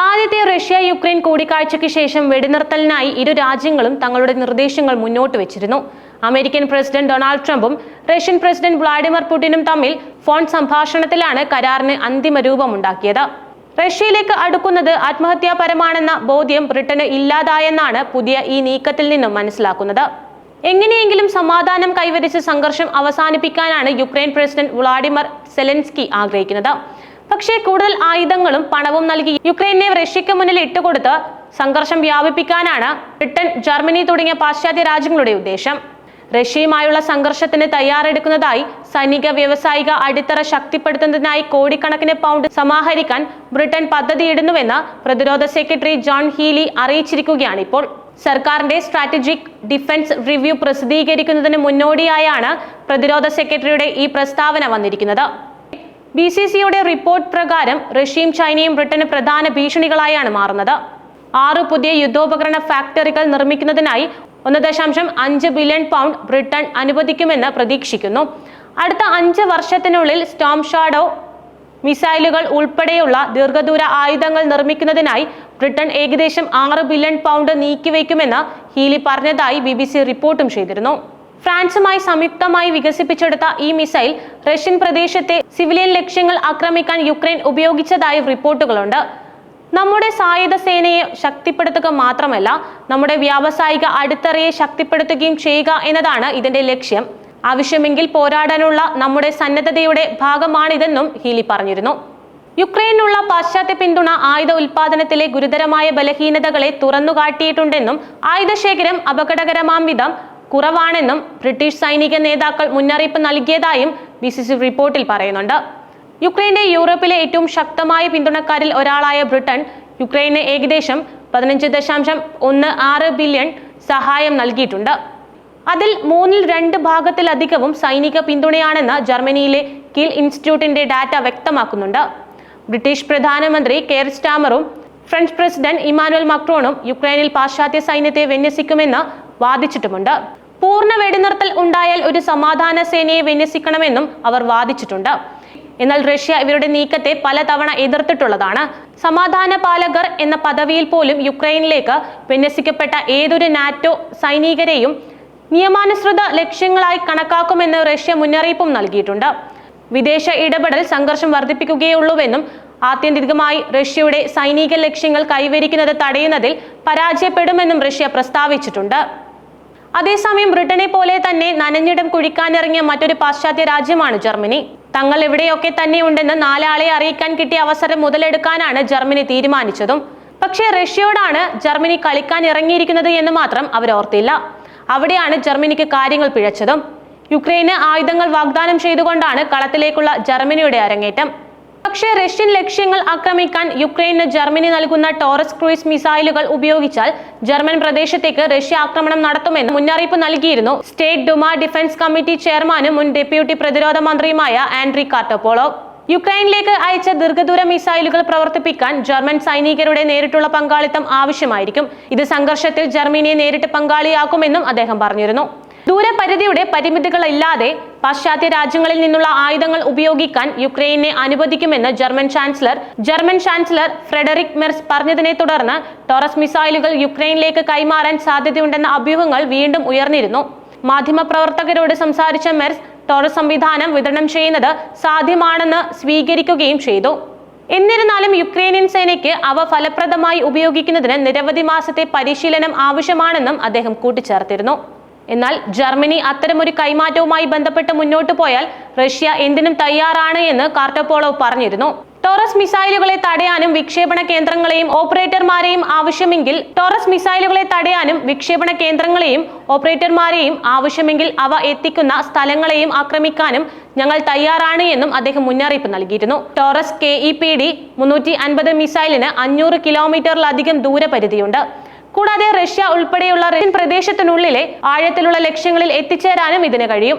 ആദ്യത്തെ Russia Ukraine കൂടിക്കാഴ്ചയ്ക്ക് ശേഷം വെടിനിർത്തലിനായി ഇരു രാജ്യങ്ങളും തങ്ങളുടെ നിർദ്ദേശങ്ങൾ മുന്നോട്ട് വെച്ചിരുന്നു. അമേരിക്കൻ പ്രസിഡന്റ് ഡൊണാൾഡ് ട്രംപും റഷ്യൻ പ്രസിഡന്റ് വ്ളാഡിമിർ പുടിനും തമ്മിൽ ഫോൺ സംഭാഷണത്തിലാണ് കരാറിന് അന്തിമ രൂപമുണ്ടാക്കിയത്. റഷ്യയിലേക്ക് അടുക്കുന്നത് ആത്മഹത്യാപരമാണെന്ന ബോധ്യം ബ്രിട്ടന് ഇല്ലാതായെന്നാണ് പുതിയ ഈ നീക്കത്തിൽ നിന്നും മനസ്സിലാക്കുന്നത്. എങ്ങനെയെങ്കിലും സമാധാനം കൈവരിച്ച് സംഘർഷം അവസാനിപ്പിക്കാനാണ് യുക്രൈൻ പ്രസിഡന്റ് വ്ളാഡിമിർ സെലൻസ്കി ആഗ്രഹിക്കുന്നത്. പക്ഷേ കൂടുതൽ ആയുധങ്ങളും പണവും നൽകി യുക്രൈനെ റഷ്യയ്ക്ക് മുന്നിൽ ഇട്ടുകൊടുത്ത് സംഘർഷം വ്യാപിപ്പിക്കാനാണ് ബ്രിട്ടൻ ജർമ്മനി തുടങ്ങിയ പാശ്ചാത്യ രാജ്യങ്ങളുടെ ഉദ്ദേശം. റഷ്യയുമായുള്ള സംഘർഷത്തിന് തയ്യാറെടുക്കുന്നതായി സൈനിക വ്യവസായിക അടിത്തറ ശക്തിപ്പെടുത്തുന്നതിനായി കോടിക്കണക്കിന് പൗണ്ട് സമാഹരിക്കാൻ ബ്രിട്ടൻ പദ്ധതിയിടുന്നുവെന്ന് പ്രതിരോധ സെക്രട്ടറി ജോൺ ഹീലി അറിയിച്ചിരിക്കുകയാണ് ഇപ്പോൾ സർക്കാരിന്റെ സ്ട്രാറ്റജിക് ഡിഫൻസ് റിവ്യൂ പ്രസിദ്ധീകരിക്കുന്നതിന് മുന്നോടിയായാണ് പ്രതിരോധ സെക്രട്ടറിയുടെ ഈ പ്രസ്താവന വന്നിരിക്കുന്നത്. ബി സി സിയുടെ റിപ്പോർട്ട് പ്രകാരം റഷ്യയും ചൈനയും ബ്രിട്ടന് പ്രധാന ഭീഷണികളായാണ് മാറുന്നത്. ആറ് പുതിയ യുദ്ധോപകരണ ഫാക്ടറികൾ നിർമ്മിക്കുന്നതിനായി ഒന്ന് ദശാംശം അഞ്ച് ബില്യൺ പൗണ്ട് ബ്രിട്ടൻ അനുവദിക്കുമെന്ന് പ്രതീക്ഷിക്കുന്നു. അടുത്ത അഞ്ച് വർഷത്തിനുള്ളിൽ സ്റ്റോം ഷാഡോ മിസൈലുകൾ ഉൾപ്പെടെയുള്ള ദീർഘദൂര ആയുധങ്ങൾ നിർമ്മിക്കുന്നതിനായി ബ്രിട്ടൻ ഏകദേശം ആറ് ബില്യൺ പൗണ്ട് നീക്കിവെക്കുമെന്ന് ഹീലി പറഞ്ഞതായി ബി റിപ്പോർട്ടും ചെയ്തിരുന്നു. ഫ്രാൻസുമായി സംയുക്തമായി വികസിപ്പിച്ചെടുത്ത ഈ മിസൈൽ റഷ്യൻ പ്രദേശത്തെ സിവിലിയൻ ലക്ഷ്യങ്ങൾ ആക്രമിക്കാൻ യുക്രൈൻ ഉപയോഗിച്ചതായി റിപ്പോർട്ടുകളുണ്ട്. നമ്മുടെ സായുധ സേനയെ ശക്തിപ്പെടുത്തുക മാത്രമല്ല നമ്മുടെ വ്യാവസായിക അടിത്തറയെ ശക്തിപ്പെടുത്തുകയും ചെയ്യുക എന്നതാണ് ഇതിന്റെ ലക്ഷ്യം. ആവശ്യമെങ്കിൽ പോരാടാനുള്ള നമ്മുടെ സന്നദ്ധതയുടെ ഭാഗമാണിതെന്നും ഹീലി പറഞ്ഞിരുന്നു. യുക്രൈനുള്ള പാശ്ചാത്യ പിന്തുണ ആയുധ ഉൽപാദനത്തിലെ ഗുരുതരമായ ബലഹീനതകളെ തുറന്നുകാട്ടിയിട്ടുണ്ടെന്നും ആയുധശേഖരം അപകടകരമാം വിധം കുറവാണെന്നും ബ്രിട്ടീഷ് സൈനിക നേതാക്കൾ മുന്നറിയിപ്പ് നൽകിയതായും ബി സി സി റിപ്പോർട്ടിൽ പറയുന്നുണ്ട്. യുക്രൈന്റെ യൂറോപ്പിലെ ഏറ്റവും ശക്തമായ പിന്തുണക്കാരിൽ ഒരാളായ ബ്രിട്ടൻ യുക്രൈന് ഏകദേശം പതിനഞ്ച് ദശാംശം ഒന്ന് ആറ് ബില്യൺ സഹായം നൽകിയിട്ടുണ്ട്. അതിൽ മൂന്നിൽ രണ്ട് ഭാഗത്തിലധികവും സൈനിക പിന്തുണയാണെന്ന് ജർമ്മനിയിലെ കിൽ ഇൻസ്റ്റിറ്റ്യൂട്ടിന്റെ ഡാറ്റ വ്യക്തമാക്കുന്നുണ്ട്. ബ്രിട്ടീഷ് പ്രധാനമന്ത്രി കെയർ സ്റ്റാമറും ഫ്രഞ്ച് പ്രസിഡന്റ് ഇമാനുവൽ മക്രോണും യുക്രൈനിൽ പാശ്ചാത്യ സൈന്യത്തെ വിന്യസിക്കുമെന്ന് വാദിച്ചിട്ടുമുണ്ട്. പൂർണ വെടിനിർത്തൽ ഉണ്ടായാൽ ഒരു സമാധാന സേനയെ വിന്യസിക്കണമെന്നും അവർ വാദിച്ചിട്ടുണ്ട്. എന്നാൽ റഷ്യ ഇവരുടെ നീക്കത്തെ പലതവണ എതിർത്തിട്ടുള്ളതാണ്. സമാധാന പാലകർ എന്ന പദവിയിൽ പോലും യുക്രൈനിലേക്ക് വിന്യസിക്കപ്പെട്ട ഏതൊരു നാറ്റോ സൈനികരെയും നിയമാനുസൃത ലക്ഷ്യങ്ങളായി കണക്കാക്കുമെന്ന് റഷ്യ മുന്നറിയിപ്പും നൽകിയിട്ടുണ്ട്. വിദേശ ഇടപെടൽ സംഘർഷം വർദ്ധിപ്പിക്കുകയുള്ളൂവെന്നും ആത്യന്തികമായി റഷ്യയുടെ സൈനിക ലക്ഷ്യങ്ങൾ കൈവരിക്കുന്നത് തടയുന്നതിൽ പരാജയപ്പെടുമെന്നും റഷ്യ പ്രസ്താവിച്ചിട്ടുണ്ട്. അതേസമയം ബ്രിട്ടനെ പോലെ തന്നെ നനഞ്ഞിടം കുഴിക്കാനിറങ്ങിയ മറ്റൊരു പാശ്ചാത്യ രാജ്യമാണ് ജർമ്മനി. തങ്ങൾ എവിടെയൊക്കെ തന്നെ ഉണ്ടെന്ന് നാലാളെ അറിയിക്കാൻ കിട്ടിയ അവസരം മുതലെടുക്കാനാണ് ജർമ്മനി തീരുമാനിച്ചതും. പക്ഷേ റഷ്യയോടാണ് ജർമ്മനി കളിക്കാൻ ഇറങ്ങിയിരിക്കുന്നത് എന്ന് മാത്രം അവർ ഓർത്തില്ല. അവിടെയാണ് ജർമ്മനിക്ക് കാര്യങ്ങൾ പിഴച്ചതും. യുക്രൈന് ആയുധങ്ങൾ വാഗ്ദാനം ചെയ്തുകൊണ്ടാണ് കളത്തിലേക്കുള്ള ജർമ്മനിയുടെ അരങ്ങേറ്റം. പക്ഷേ റഷ്യൻ ലക്ഷ്യങ്ങൾ ആക്രമിക്കാൻ യുക്രൈന് ജർമ്മനി നൽകുന്ന ടോറസ് ക്രൂയിസ് മിസൈലുകൾ ഉപയോഗിച്ചാൽ ജർമ്മൻ പ്രദേശത്തേക്ക് റഷ്യ ആക്രമണം നടത്തുമെന്ന് മുന്നറിയിപ്പ് നൽകിയിരുന്നു. സ്റ്റേറ്റ് ഡുമ ഡിഫൻസ് കമ്മിറ്റി ചെയർമാനും മുൻ ഡെപ്യൂട്ടി പ്രതിരോധ മന്ത്രിയുമായ ആൻഡ്രി കാർട്ടോപോളോ യുക്രൈനിലേക്ക് അയച്ച ദീർഘദൂര മിസൈലുകൾ പ്രവർത്തിപ്പിക്കാൻ ജർമ്മൻ സൈനികരുടെ നേരിട്ടുള്ള പങ്കാളിത്തം ആവശ്യമായിരിക്കും. ഇത് സംഘർഷത്തിൽ ജർമ്മനിയെ നേരിട്ട് പങ്കാളിയാക്കുമെന്നും അദ്ദേഹം പറഞ്ഞിരുന്നു. ദൂരപരിധിയുടെ പരിമിതികളില്ലാതെ പാശ്ചാത്യ രാജ്യങ്ങളിൽ നിന്നുള്ള ആയുധങ്ങൾ ഉപയോഗിക്കാൻ യുക്രൈനെ അനുവദിക്കുമെന്ന് German chancellor German chancellor Friedrich Merz പറഞ്ഞതിനെ തുടർന്ന് ടോറസ് മിസൈലുകൾ യുക്രൈനിലേക്ക് കൈമാറാൻ സാധ്യതയുണ്ടെന്ന അഭ്യൂഹങ്ങൾ വീണ്ടും ഉയർന്നിരുന്നു. മാധ്യമപ്രവർത്തകരോട് സംസാരിച്ച മെർസ് ടോറസ് സംവിധാനം വിതരണം ചെയ്യുന്നത് സാധ്യമാണെന്ന് സ്വീകരിക്കുകയും ചെയ്തു. എന്നിരുന്നാലും യുക്രൈനിയൻ സേനയ്ക്ക് അവ ഫലപ്രദമായി ഉപയോഗിക്കുന്നതിന് നിരവധി മാസത്തെ പരിശീലനം ആവശ്യമാണെന്നും അദ്ദേഹം കൂട്ടിച്ചേർത്തിരുന്നു. എന്നാൽ ജർമ്മനി അത്തരമൊരു കൈമാറ്റവുമായി ബന്ധപ്പെട്ട് മുന്നോട്ട് പോയാൽ റഷ്യ എന്തിനും തയ്യാറാണ് എന്ന് കാർട്ടപ്പോളോ പറഞ്ഞിരുന്നു. ടോറസ് മിസൈലുകളെ തടയാനും വിക്ഷേപണ കേന്ദ്രങ്ങളെയും ഓപ്പറേറ്റർമാരെയും ആവശ്യമെങ്കിൽ ടോറസ് മിസൈലുകളെ തടയാനും വിക്ഷേപണ കേന്ദ്രങ്ങളെയും ഓപ്പറേറ്റർമാരെയും ആവശ്യമെങ്കിൽ അവ എത്തിക്കുന്ന സ്ഥലങ്ങളെയും ആക്രമിക്കാനും ഞങ്ങൾ തയ്യാറാണ് എന്നും അദ്ദേഹം മുന്നറിയിപ്പ് നൽകിയിരുന്നു. Taurus K E P D മുന്നൂറ്റി അൻപത് മിസൈലിന് അഞ്ഞൂറ് കിലോമീറ്ററിലധികം ദൂരപരിധിയുണ്ട്. കൂടാതെ റഷ്യ ഉൾപ്പെടെയുള്ള റഷ്യൻ പ്രദേശത്തിനുള്ളിലെ ആഴത്തിലുള്ള ലക്ഷ്യങ്ങളിൽ എത്തിച്ചേരാനും ഇതിന് കഴിയും.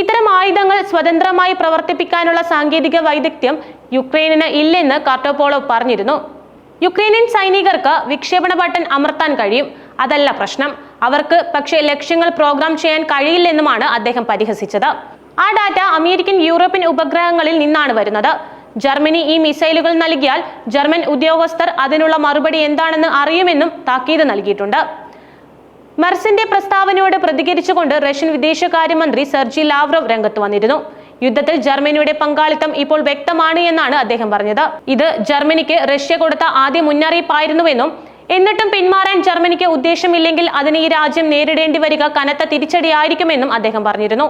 ഇത്തരം ആയുധങ്ങൾ സ്വതന്ത്രമായി പ്രവർത്തിപ്പിക്കാനുള്ള സാങ്കേതിക വൈദഗ്ധ്യം യുക്രൈനിന് ഇല്ലെന്ന് കാർട്ടോപോളോ പറഞ്ഞിരുന്നു. യുക്രൈനിയൻ സൈനികർക്ക് വിക്ഷേപണ ബട്ടൺ അമർത്താൻ കഴിയും. അതല്ല പ്രശ്നം. അവർക്ക് പക്ഷേ ലക്ഷ്യങ്ങൾ പ്രോഗ്രാം ചെയ്യാൻ കഴിയില്ലെന്നുമാണ് അദ്ദേഹം പരിഹസിച്ചത്. ആ ഡാറ്റ അമേരിക്കൻ യൂറോപ്യൻ ഉപഗ്രഹങ്ങളിൽ നിന്നാണ് വരുന്നത്. ജർമ്മനി ഈ മിസൈലുകൾ നൽകിയാൽ ജർമ്മൻ ഉദ്യോഗസ്ഥർ അതിനുള്ള മറുപടി എന്താണെന്ന് അറിയുമെന്നും താക്കീത് നൽകിയിട്ടുണ്ട്. മെർസിന്റെ പ്രസ്താവനയോട് പ്രതികരിച്ചുകൊണ്ട് റഷ്യൻ വിദേശകാര്യമന്ത്രി സെർജി ലാവ്രോവ് രംഗത്ത് വന്നിരുന്നു. യുദ്ധത്തിൽ ജർമ്മനിയുടെ പങ്കാളിത്തം ഇപ്പോൾ വ്യക്തമാണ് എന്നാണ് അദ്ദേഹം പറഞ്ഞത്. ഇത് ജർമ്മനിക്ക് റഷ്യ കൊടുത്ത ആദ്യ മുന്നറിയിപ്പായിരുന്നുവെന്നും എന്നിട്ടും പിന്മാറാൻ ജർമ്മനിക്ക് ഉദ്ദേശമില്ലെങ്കിൽ അതിന് ഈ രാജ്യം നേരിടേണ്ടി വരിക കനത്ത തിരിച്ചടിയായിരിക്കുമെന്നും അദ്ദേഹം പറഞ്ഞിരുന്നു.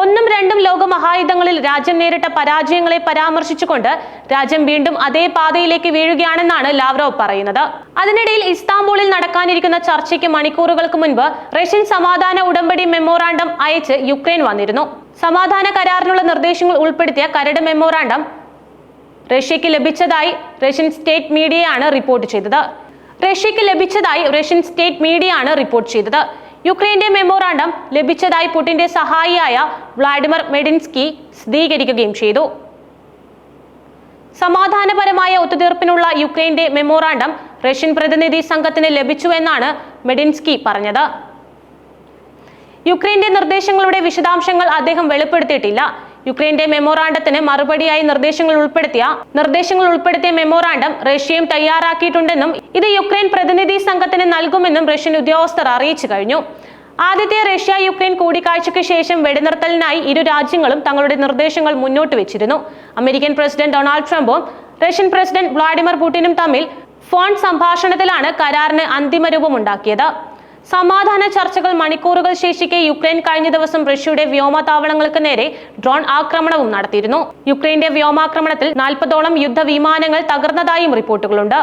ഒന്നും രണ്ടും ലോക മഹായുദ്ധങ്ങളിൽ രാജ്യം നേരിട്ട പരാജയങ്ങളെ പരാമർശിച്ചുകൊണ്ട് രാജ്യം വീണ്ടും അതേ പാതയിലേക്ക് വീഴുകയാണെന്നാണ് ലാവ്റോവ് പറയുന്നത്. അതിനിടയിൽ ഇസ്താംബൂളിൽ നടക്കാനിരിക്കുന്ന ചർച്ചയ്ക്ക് മണിക്കൂറുകൾക്ക് മുൻപ് റഷ്യൻ സമാധാന ഉടമ്പടി മെമ്മോറാണ്ടം അയച്ച് യുക്രൈൻ വന്നിരുന്നു. സമാധാന കരാറിനുള്ള നിർദ്ദേശങ്ങൾ ഉൾപ്പെടുത്തിയ കരട് മെമ്മോറാണ്ടം റഷ്യയ്ക്ക് ലഭിച്ചതായി റഷ്യൻ സ്റ്റേറ്റ് മീഡിയയാണ് റിപ്പോർട്ട് ചെയ്തത്. റഷ്യയ്ക്ക് ലഭിച്ചതായി റഷ്യൻ സ്റ്റേറ്റ് മീഡിയയാണ് റിപ്പോർട്ട് ചെയ്തത്. യുക്രൈന്റെ മെമ്മോറാണ്ടം ലഭിച്ചതായി പുടിന്റെ സഹായിയായ വ്ളാഡിമിർ മെഡിൻസ്കി സ്ഥിരീകരിക്കുകയും ചെയ്തു. സമാധാനപരമായ ഒത്തുതീർപ്പിനുള്ള യുക്രൈന്റെ മെമ്മോറാണ്ടം റഷ്യൻ പ്രതിനിധി സംഘത്തിന് ലഭിച്ചുവെന്നാണ് മെഡിൻസ്കി പറഞ്ഞത്. യുക്രൈന്റെ നിർദ്ദേശങ്ങളുടെ വിശദാംശങ്ങൾ അദ്ദേഹം വെളിപ്പെടുത്തിയിട്ടില്ല. യുക്രൈന്റെ മെമ്മോറാണ്ടത്തിന് മറുപടിയായി നിർദ്ദേശങ്ങൾ ഉൾപ്പെടുത്തിയ നിർദ്ദേശങ്ങൾ ഉൾപ്പെടുത്തിയ മെമ്മോറാണ്ടം റഷ്യയും തയ്യാറാക്കിയിട്ടുണ്ടെന്നും ഇത് യുക്രൈൻ പ്രതിനിധി സംഘത്തിന് നൽകുമെന്നും റഷ്യൻ ഉദ്യോഗസ്ഥർ അറിയിച്ചു കഴിഞ്ഞു. ആദ്യത്തെ റഷ്യ യുക്രൈൻ കൂടിക്കാഴ്ചയ്ക്ക് ശേഷം വെടിനിർത്തലിനായി ഇരു രാജ്യങ്ങളും തങ്ങളുടെ നിർദ്ദേശങ്ങൾ മുന്നോട്ട് വെച്ചിരുന്നു. അമേരിക്കൻ പ്രസിഡന്റ് ഡൊണാൾഡ് ട്രംപും റഷ്യൻ പ്രസിഡന്റ് വ്ളാഡിമിർ പുടിനും തമ്മിൽ ഫോൺ സംഭാഷണത്തിലാണ് കരാറിന് അന്തിമ രൂപമുണ്ടാക്കിയത്. സമാധാന ചർച്ചകൾ മണിക്കൂറുകൾ ശേഷിക്കെ യുക്രൈൻ കഴിഞ്ഞ ദിവസം റഷ്യയുടെ വ്യോമതാവളങ്ങൾക്ക് നേരെ ഡ്രോൺ ആക്രമണവും നടത്തിയിരുന്നു. യുക്രൈന്റെ വ്യോമാക്രമണത്തിൽ നാൽപ്പതോളം യുദ്ധവിമാനങ്ങൾ തകർന്നതായും റിപ്പോർട്ടുകളുണ്ട്.